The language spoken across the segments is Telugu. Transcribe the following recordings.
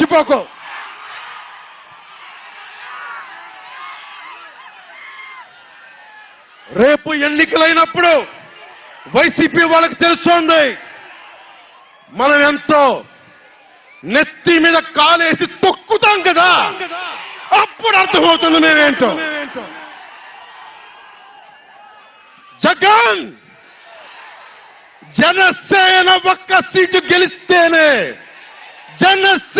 మర్చిపోకు. రేపు ఎన్నికలైనప్పుడు వైసీపీ వాళ్ళకి తెలుస్తోంది. మనం ఎంతో నెత్తి మీద కాలేసి తొక్కుతాం కదా. అప్పుడు అర్థమవుతుంది మేమేంటో. జగన్ జనసేన ఒక్క సీటు గెలిస్తేనే జనసేన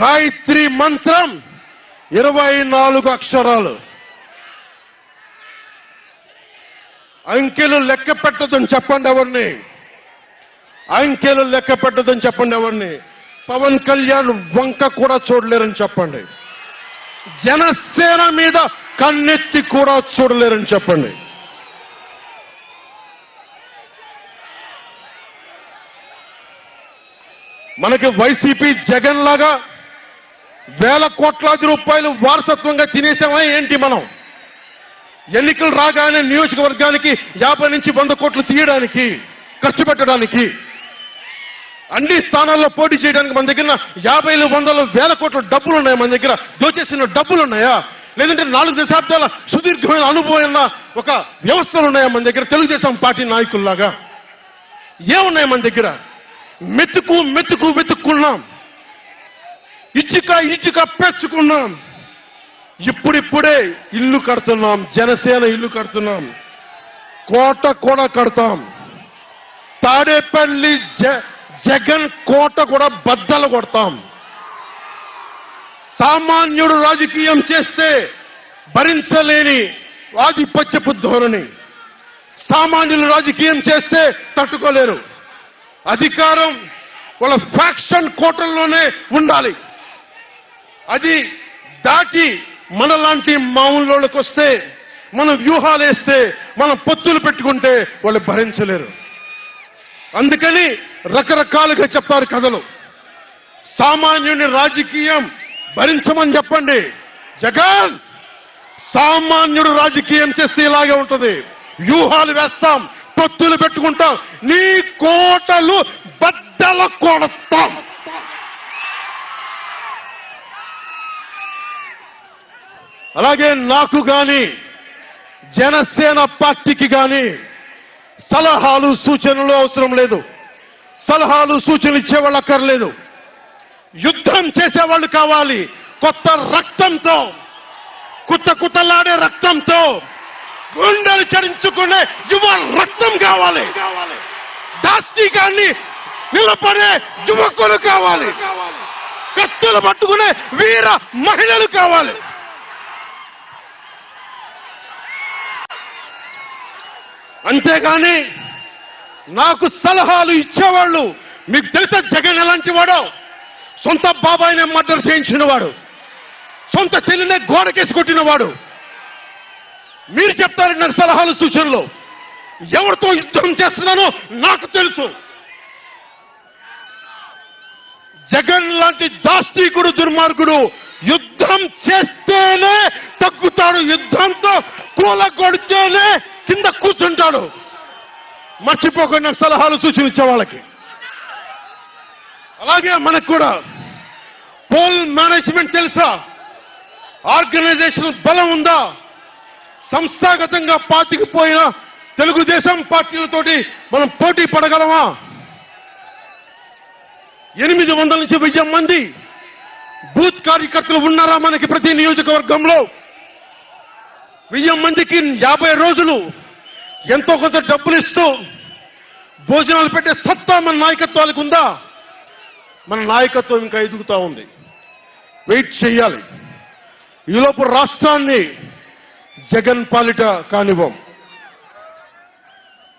గాయత్రి మంత్రం. ఇరవై నాలుగు అక్షరాలు. అంకెలు లెక్క పెట్టదని చెప్పండి ఎవరిని? అంకెలు లెక్క పెట్టదని చెప్పండి ఎవరిని? పవన్ కళ్యాణ్ వంక కూడా చూడలేరని చెప్పండి. జనసేన మీద కన్నెత్తి కూడా చూడలేరని చెప్పండి. మనకి వైసీపీ జగన్ లాగా వేల కోట్లాది రూపాయలు వారసత్వంగా తినేసామా ఏంటి మనం? ఎన్నికలు రాగానే నియోజకవర్గానికి యాభై నుంచి వంద కోట్లు తీయడానికి ఖర్చు పెట్టడానికి అన్ని స్థానాల్లో పోటీ చేయడానికి మన దగ్గర యాభైలు వందలు వేల కోట్ల డబ్బులు ఉన్నాయి మన దగ్గర? దోచేసిన డబ్బులు ఉన్నాయా లేదంటే నాలుగు దశాబ్దాల సుదీర్ఘమైన అనుభవం ఉన్న ఒక వ్యవస్థలు ఉన్నాయా మన దగ్గర తెలుగుదేశం పార్టీ నాయకుల్లాగా? ఏమున్నాయి మన దగ్గర? మెతుకు మెతుకు వెతుక్కున్నాం. ఇటుక ఇటుక పెంచుకున్నాం. ఇప్పుడిప్పుడే ఇల్లు కడుతున్నాం. జనసేన ఇల్లు కడుతున్నాం. కోట కూడా కడతాం. తాడేపల్లి జ- జగన్ కోట కూడా బద్దలు కొడతాం. సామాన్యుడు రాజకీయం చేస్తే భరించలేని ఆధిపత్యపు ధోరణి. సామాన్యులు రాజకీయం చేస్తే తట్టుకోలేరు. అధికారం వాళ్ళ ఫ్యాక్షన్ కోటల్లోనే ఉండాలి. అది దాటి మనలాంటి మామూలు వస్తే మనం వ్యూహాలు వేస్తే మనం పొత్తులు పెట్టుకుంటే వాళ్ళు భరించలేరు. అందుకని రకరకాలుగా చెప్తారు కథలు. సామాన్యుని రాజకీయం భరించమని చెప్పండి. జగన్ సామాన్యుడు రాజకీయం చేస్తే ఇలాగే ఉంటుంది. వ్యూహాలు వేస్తాం పొత్తులు పెట్టుకుంటాం నీ కోటలు బద్దల కొడతాం. అలాగే నాకు గాని జనసేన పార్టీకి గాని సలహాలు సూచనలు అవసరం లేదు. సలహాలు సూచనలు ఇచ్చేవాళ్ళు అక్కర్లేదు. యుద్ధం చేసేవాళ్ళు కావాలి. కొత్త రక్తంతో కుత్త కుత్తలాడే రక్తంతో గుండెలు చరించుకునే యువ రక్తం కావాలి. దాష్టికాన్ని నిలబడే యువకులు కావాలి. కత్తులు పట్టుకునే వీర మహిళలు కావాలి. అంతేగాని నాకు సలహాలు ఇచ్చేవాళ్ళు మీకు తెలుసా జగన్ ఎలాంటి వాడో? సొంత బాబాయినే మర్డర్ చేయించిన వాడు. సొంత చెల్లినే గోడకేసి కొట్టినవాడు మీరు చెప్తారు నాకు సలహాలు సూచనలు. ఎవరితో యుద్ధం చేస్తున్నానో నాకు తెలుసు. జగన్ లాంటి దాష్టీకుడు దుర్మార్గుడు యుద్ధం చేస్తేనే తగ్గుతాడు యుద్ధంతో. కూలగొడితేనే కింద కూర్చుంటాడు. మర్చిపోకుండా సలహాలు సూచనలు వాళ్ళకి. అలాగే మనకు కూడా పోల్ మేనేజ్మెంట్ తెలుసా? ఆర్గనైజేషన్ బలం ఉందా? సంస్థాగతంగా పార్టీకి పోయిన తెలుగుదేశం పార్టీలతోటి మనం పోటీ పడగలమా? ఎనిమిది వందల నుంచి వెయ్యి మంది బూత్ కార్యకర్తలు ఉన్నారా మనకి ప్రతి నియోజకవర్గంలో? వెయ్యి మందికి యాభై రోజులు ఎంతో కొంత డబ్బులు ఇస్తూ భోజనాలు పెట్టే సత్తా మన నాయకత్వాలకు ఉందా? మన నాయకత్వం ఇంకా ఎదుగుతా ఉంది. వెయిట్ చేయాలి. ఈలోపు రాష్ట్రాన్ని జగన్ పాలిట కానివ్వం.